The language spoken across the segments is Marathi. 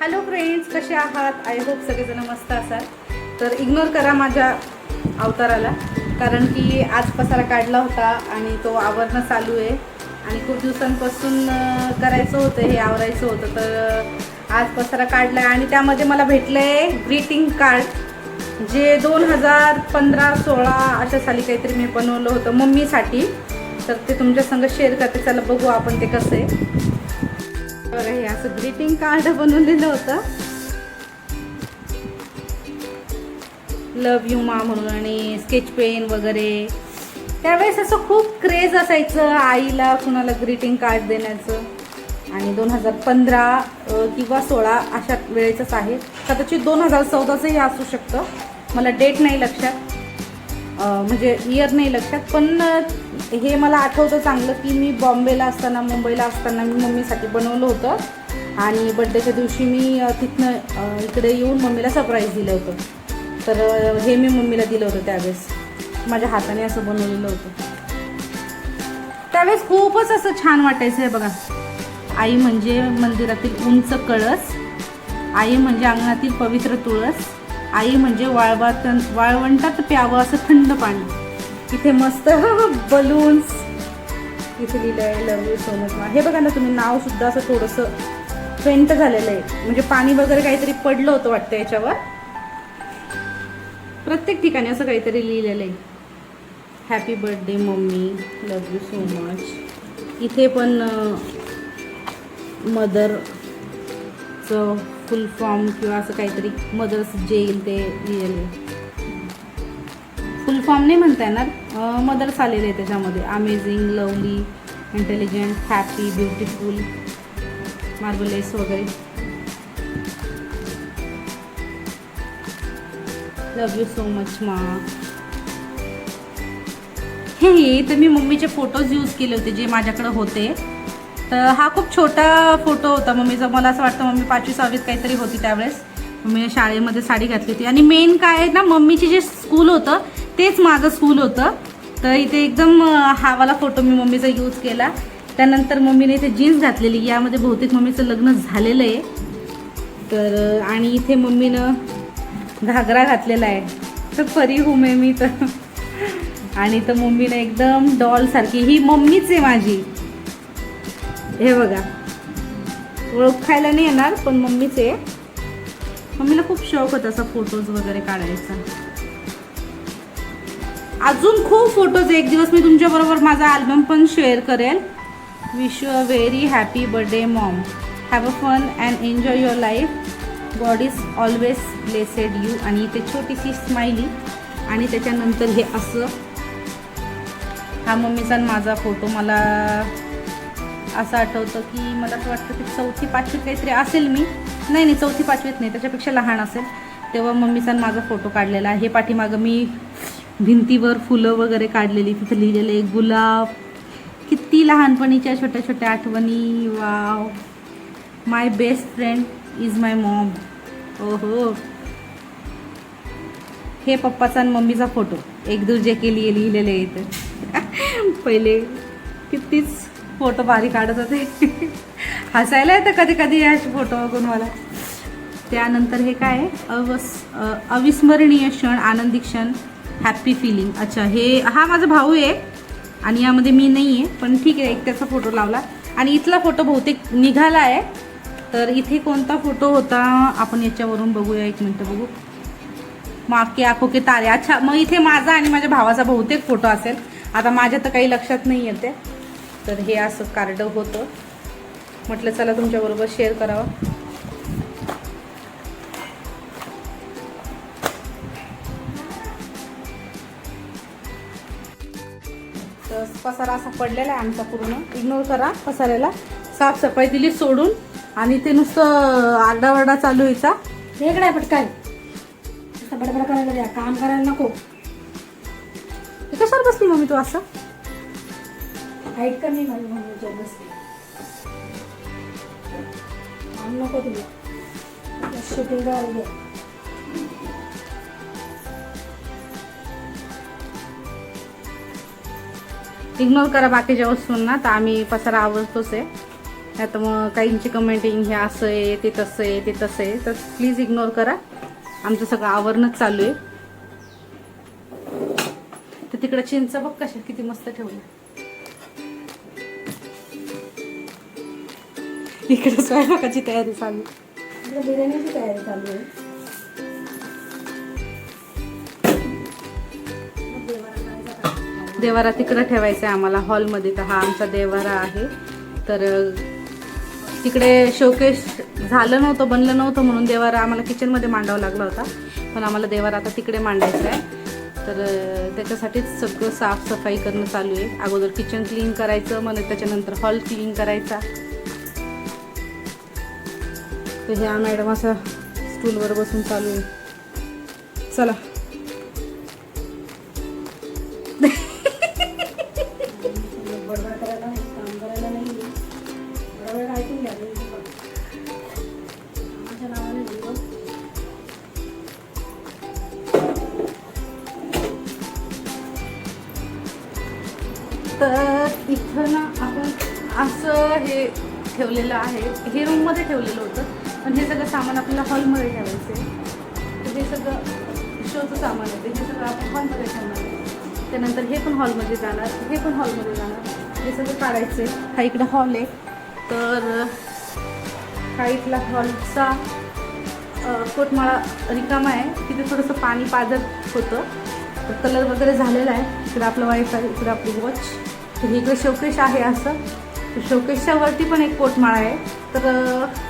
हॅलो फ्रेंड्स कसे आहात? आय होप सगळेजण मस्त असाल. तर इग्नोर करा माझ्या अवताराला कारण की आज पसारा काढला होता आणि तो आवरणं चालू आहे. आणि खूप दिवसांपासून करायचं होतं हे आवरायचं होतं. तर आज पसारा काढला आहे आणि त्यामध्ये मला भेटलं आहे ग्रीटिंग कार्ड जे दोन हजार पंधरा सोळा अशा साली काहीतरी मी बनवलं होतं मम्मीसाठी. तर ते तुमच्या संग शेअर करते. चला बघू आपण ते कसं. आहे बरं हे असं ग्रीटिंग कार्ड बनवलेलं होतं. लव यू मा म्हणून आणि स्केच पेन वगैरे. त्यावेळेस असं खूप क्रेज असायचं आईला कुणाला ग्रीटिंग कार्ड देण्याचं. आणि दोन हजार पंधरा किंवा सोळा अशा वेळेचंच आहे. कदाचित दोन हजार चौदाचंही असू शकतं. मला डेट नाही लक्षात. म्हणजे इयर नाही लक्षात. पण हे मला आठवतं चांगलं की मी बॉम्बेला असताना मुंबईला असताना मी मम्मीसाठी बनवलं होतं. आणि बड्डेच्या दिवशी मी तिथनं इकडे येऊन मम्मीला सरप्राईज दिलं होतं. तर हे मी मम्मीला दिलं होतं त्यावेळेस. माझ्या हाताने असं बनवलेलं होतं. त्यावेळेस खूपच असं छान वाटायचं आहे बघा. आई म्हणजे मंदिरातील उंच कळस. आई म्हणजे अंगणातील पवित्र तुळस. आई म्हणजे वाळवात वाळवंटात प्यावं असं थंड पाणी. इथे मस्त बलून्स इथे लिहिलं आहे लव यू सो मच हे बघा ना तुम्ही नाव सुद्धा असं थोडंसं फेंट झालेलं आहे. म्हणजे पाणी वगैरे काहीतरी पडलं होतं वाटतं याच्यावर. प्रत्येक ठिकाणी असं काहीतरी लिहिलेलं आहे. Happy birthday mummy. Love you so much इथे पण मदरचं फुल फॉर्म किंवा असं काहीतरी मदर्स जे येईल ते लिहिलेलं आहे. फुल फॉर्म नाही म्हणता येणार. मदर्स आलेले आहे त्याच्यामध्ये. Amazing lovely intelligent happy beautiful marvellous वगैरे. लव यू सो मच मा हे तर मी मम्मीचे फोटोज यूज केले होते जे माझ्याकडे होते. तर हा खूप छोटा फोटो होता. मम्मीचा मला असं वाटतं मम्मी पाचवी सहावीत काहीतरी होती त्यावेळेस. मम्मी शाळेमध्ये साडी घातली होती. आणि मेन काय आहे ना मम्मीचे जे स्कूल होतं तेच माझं स्कूल होतं. तर इथे एकदम हावाला फोटो मी मम्मीचा यूज केला. त्यानंतर मम्मीने इथे जीन्स घातलेली. यामध्ये बहुतेक मम्मीचं लग्न झालेलं आहे. तर आणि इथे मम्मीनं घागरा घातलेला आहे. तर परी हुमे मी तर. आणि तर मम्मीनं एकदम डॉलसारखी ही मम्मीच आहे माझी. हे बघा. ओळखायला नाही येणार पण मम्मीच आहे. मम्मीला खूप शौक होता असा फोटोज वगैरे काढायचा. अजून खूप फोटोज एक दिवस मी तुमच्याबरोबर माझा अल्बम पण शेअर करेल. Wish you a very happy birthday mom have a fun and enjoy your life God is always blessed you आणि इथे छोटीशी स्माइली आणि त्याच्यानंतर हे असं. हा मम्मीचा माझा फोटो मला असं आठवतं की मला असं वाटतं की चौथी पाचवीत काहीतरी असेल मी. नाही नाही चौथी पाचवीत नाही. त्याच्यापेक्षा लहान असेल. तेव्हा मम्मीचा माझा फोटो काढलेला आहे. हे पाठीमागं मी भिंतीवर फुलं वगैरे काढलेली तिथं लिहिलेले गुलाब. किती लहानपणीच्या छोट्या छोट्या आठवणी. Wow. My best friend is my mom ओहो. हे पप्पाचा आणि मम्मीचा फोटो. एक दुर्जे के लिए लिहिलेले आहे इथं. पहिले कितीच फोटो भारी काढत होते. हसायला येतं कधी कधी असे फोटो बघून मला. त्यानंतर हे काय अवस अविस्मरणीय क्षण आनंदी क्षण. हॅप्पी फिलिंग अच्छा हे हा माझा भाऊ आहे आणि यामध्ये मी नाही आहे पण ठीक आहे एक त्याचा फोटो लावला. आणि इथला फोटो बहुतेक निघाला आहे. तर इथे कोणता फोटो होता आपण याच्यावरून बघूया एक मिनटं बघू. माके आखो के तारे. अच्छा मग इथे माझा आणि माझ्या भावाचा बहुतेक फोटो असेल. आता माझ्या तर काही लक्षात नाही येते. तर हे असं कार्ड होतं. म्हटलं चला तुमच्याबरोबर शेअर करावं. पसारा असा पडलेला आहे आमचा पूर्ण. इग्नोर करा. पसाऱ्याला साफसफाई दिली सोडून. आणि ते नुसतं आरडाओरडा चालू व्हायचा वेगळा आहे नुसतं बडबड करायला द्या. काम करायला नको. कशावर बसली मम्मी तू असं? हाईट कमी माझी म्हणून जर बसली? काम नको तुला. शूटिंग करायला दे इग्नोर करा बाकीच्या वस्तूंना तर आम्ही पसारा आवडतोच आहे. आता मग काहींची कमेंटिंग हे असं आहे ते तसं आहे ते तसं आहे. तर प्लीज इग्नोर करा. आमचं सगळं आवरणच चालू आहे. तर तिकडं चिंच बघ कशा किती मस्त ठेवलं. इकडे स्वयंपाकाची तयारी चालू आहे. इकडे बिर्याणीची तयारी चालू आहे. देवारा तिकडं ठेवायचा आहे आम्हाला हॉलमध्ये. तर हा आमचा देवारा आहे. तर तिकडे शोकेश झालं नव्हतं बनलं नव्हतं म्हणून देवारा आम्हाला किचनमध्ये मांडावा लागला होता. पण आम्हाला देवारा आता तिकडे मांडायचा आहे. तर त्याच्यासाठीच सगळं साफसफाई करणं चालू आहे. अगोदर किचन क्लीन करायचं मग त्याच्यानंतर हॉल क्लीन करायचा. तर ह्या मॅडम असं स्टूलवर बसून चालू आहे. चला. ठेवलेलं आहे. हे रूममध्ये ठेवलेलं होतं. पण हे सगळं सामान आपल्याला हॉलमध्ये ठेवायचं आहे तर हे सगळं शोचं सामान आहे. हे सगळं आपण हॉलमध्ये ठेवणार आहे. त्यानंतर हे पण हॉलमध्ये जाणार. हे पण हॉलमध्ये जाणार. हे सगळं काढायचं आहे हा इकडं हॉल आहे. तर हा इथला हॉलचा कोटमाळा रिकामा आहे. तिथे थोडंसं पाणी पाजत होतं. तर कलर वगैरे झालेला आहे. इकडं आपलं वायफाय इकडं आपली वॉच तर इकडे शोकेश आहे असं. शोकेशच्या वरती पण एक कोटमाळा आहे. तर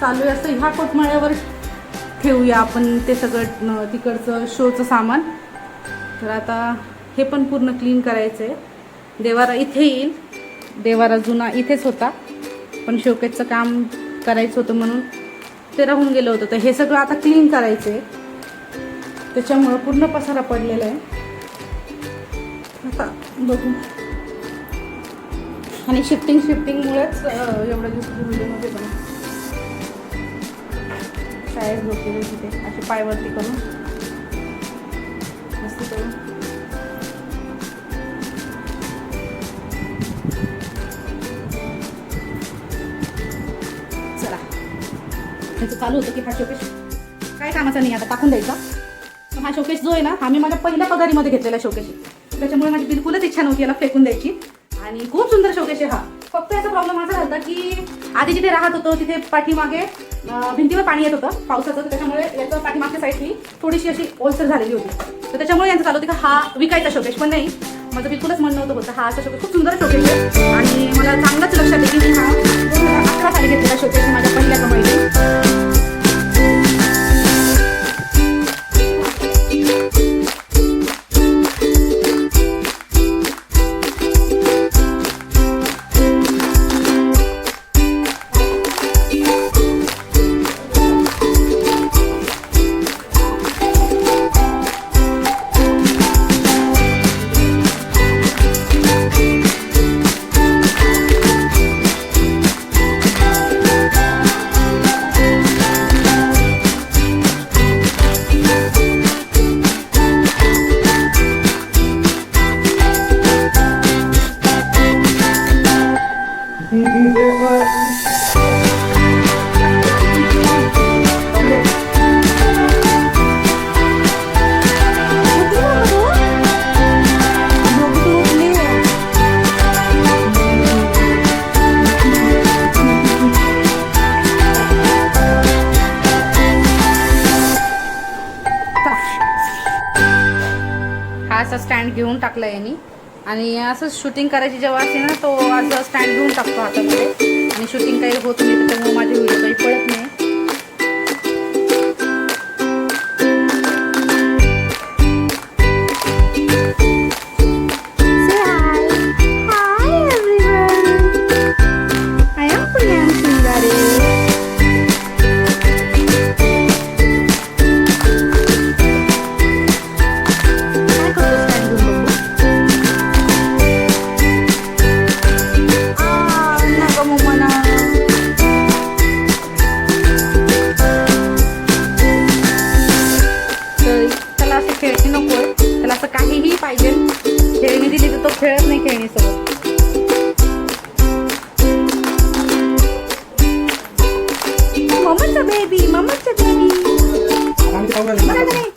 चालू आहे असं ह्या कोटमाळ्यावर ठेवूया आपण ते सगळं तिकडचं शोचं सामान. तर आता हे पण पूर्ण क्लीन करायचं आहे देवारा इथे येईल. देवारा जुना इथेच होता. पण शोकेसचं काम करायचं होतं म्हणून ते राहून गेलं होतं. तर हे सगळं आता क्लीन करायचं आहे त्याच्यामुळं पूर्ण पसारा पडलेला आहे. आता बघू. आणि शिफ्टिंग शिफ्टिंगमुळेच एवढं दिवस व्हिडिओमध्ये पण. शाळेत झोपलेली तिथे असे पायवरती करून. मस्त करून. चला. त्याचं चालू होतं की हा शोकेश काय कामाचा नाही आता टाकून द्यायचा. तर हा शोकेश जो आहे ना हा मी माझ्या पहिल्या पगारीमध्ये घेतलेला शोकेश त्याच्यामुळे माझी बिलकुलच इच्छा नव्हती याला फेकून द्यायची. आणि खूप सुंदर शोकेश आहे हा. फक्त याचा प्रॉब्लेम असा झाला की आधी जिथे राहत होतो तिथे पाठीमागे भिंतीवर पाणी येत होतं पावसाचं. तर त्याच्यामुळे याचं पाठीमागच्या साईडनी थोडीशी अशी ओलसर झालेली होती. तर त्याच्यामुळे यांचं चालू होतं का हा विकायचा शोकेश पण नाही माझं बिलकुलच म्हणणं होतं होतं हा असा शोकेश खूप सुंदर शोकेश आहे. आणि घेऊन टाकला यांनी. आणि असं शूटिंग करायची जेव्हा असते ना तो असं स्टँड घेऊन टाकतो हातामध्ये. आणि शूटिंग काही होत नाही त्याच्यामुळे माझे व्हिडिओ काही पडत नाही. 放这里放这里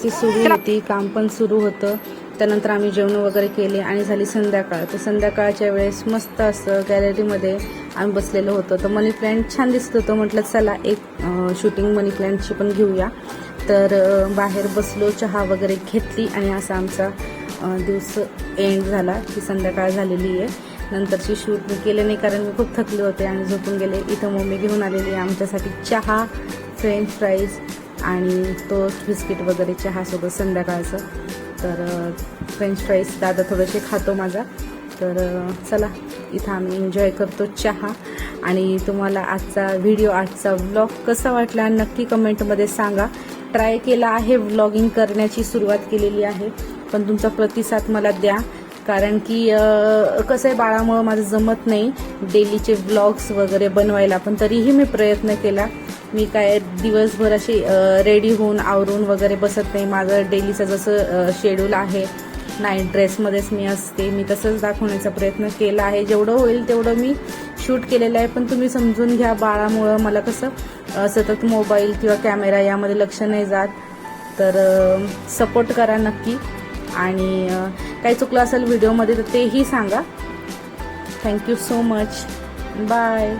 मस्ती सुरू होती काम पण सुरू होतं. त्यानंतर आम्ही जेवण वगैरे केले आणि झाली संध्याकाळ. तर संध्याकाळच्या वेळेस मस्त असं गॅलरीमध्ये आम्ही बसलेलो होतो. तर मनी प्लॅन्ट छान दिसत होतं. म्हटलं चला एक शूटिंग मनी प्लॅन्टची पण घेऊया. तर बाहेर बसलो चहा वगैरे घेतली आणि असा आमचा दिवस एंड झाला की संध्याकाळ झालेली आहे. नंतरची शूट मी केले नाही कारण मी खूप थकले होते आणि झोपून गेले. इथं मम्मी घेऊन आलेली आहे आमच्यासाठी चहा फ्रेंच फ्राईज आणि टोस्ट बिस्किट वगैरे चहासोबत संध्याकाळचं. तर फ्रेंच फ्राईज दादा थोडेसे खातो माझा. तर चला इथं आम्ही एन्जॉय करतो चहा. आणि तुम्हाला आजचा व्हिडिओ आजचा व्लॉग कसा वाटला नक्की कमेंटमध्ये सांगा. ट्राय केला आहे व्लॉगिंग करण्याची सुरुवात केलेली आहे. पण तुमचा प्रतिसाद मला द्या. कारण की कसं आहे बाळामुळं माझं जमत नाही डेलीचे व्लॉग्स वगैरे बनवायला. पण तरीही मी प्रयत्न केला. मी काय दिवसभर अशी रेडी होऊन आवरून वगैरे बसत नाही. माझं डेलीचं जसं शेड्यूल आहे नाईट ड्रेसमध्येच मी असते. मी तसंच दाखवण्याचा प्रयत्न केला आहे. जेवढं होईल तेवढं मी शूट केलेलं आहे. पण तुम्ही समजून घ्या बाळामुळं मला कसं सतत मोबाईल किंवा कॅमेरा यामध्ये लक्ष नाही जात. तर सपोर्ट करा नक्की. आणि काही चुकलं असेल व्हिडिओमध्ये तर तेही सांगा. Thank you so much bye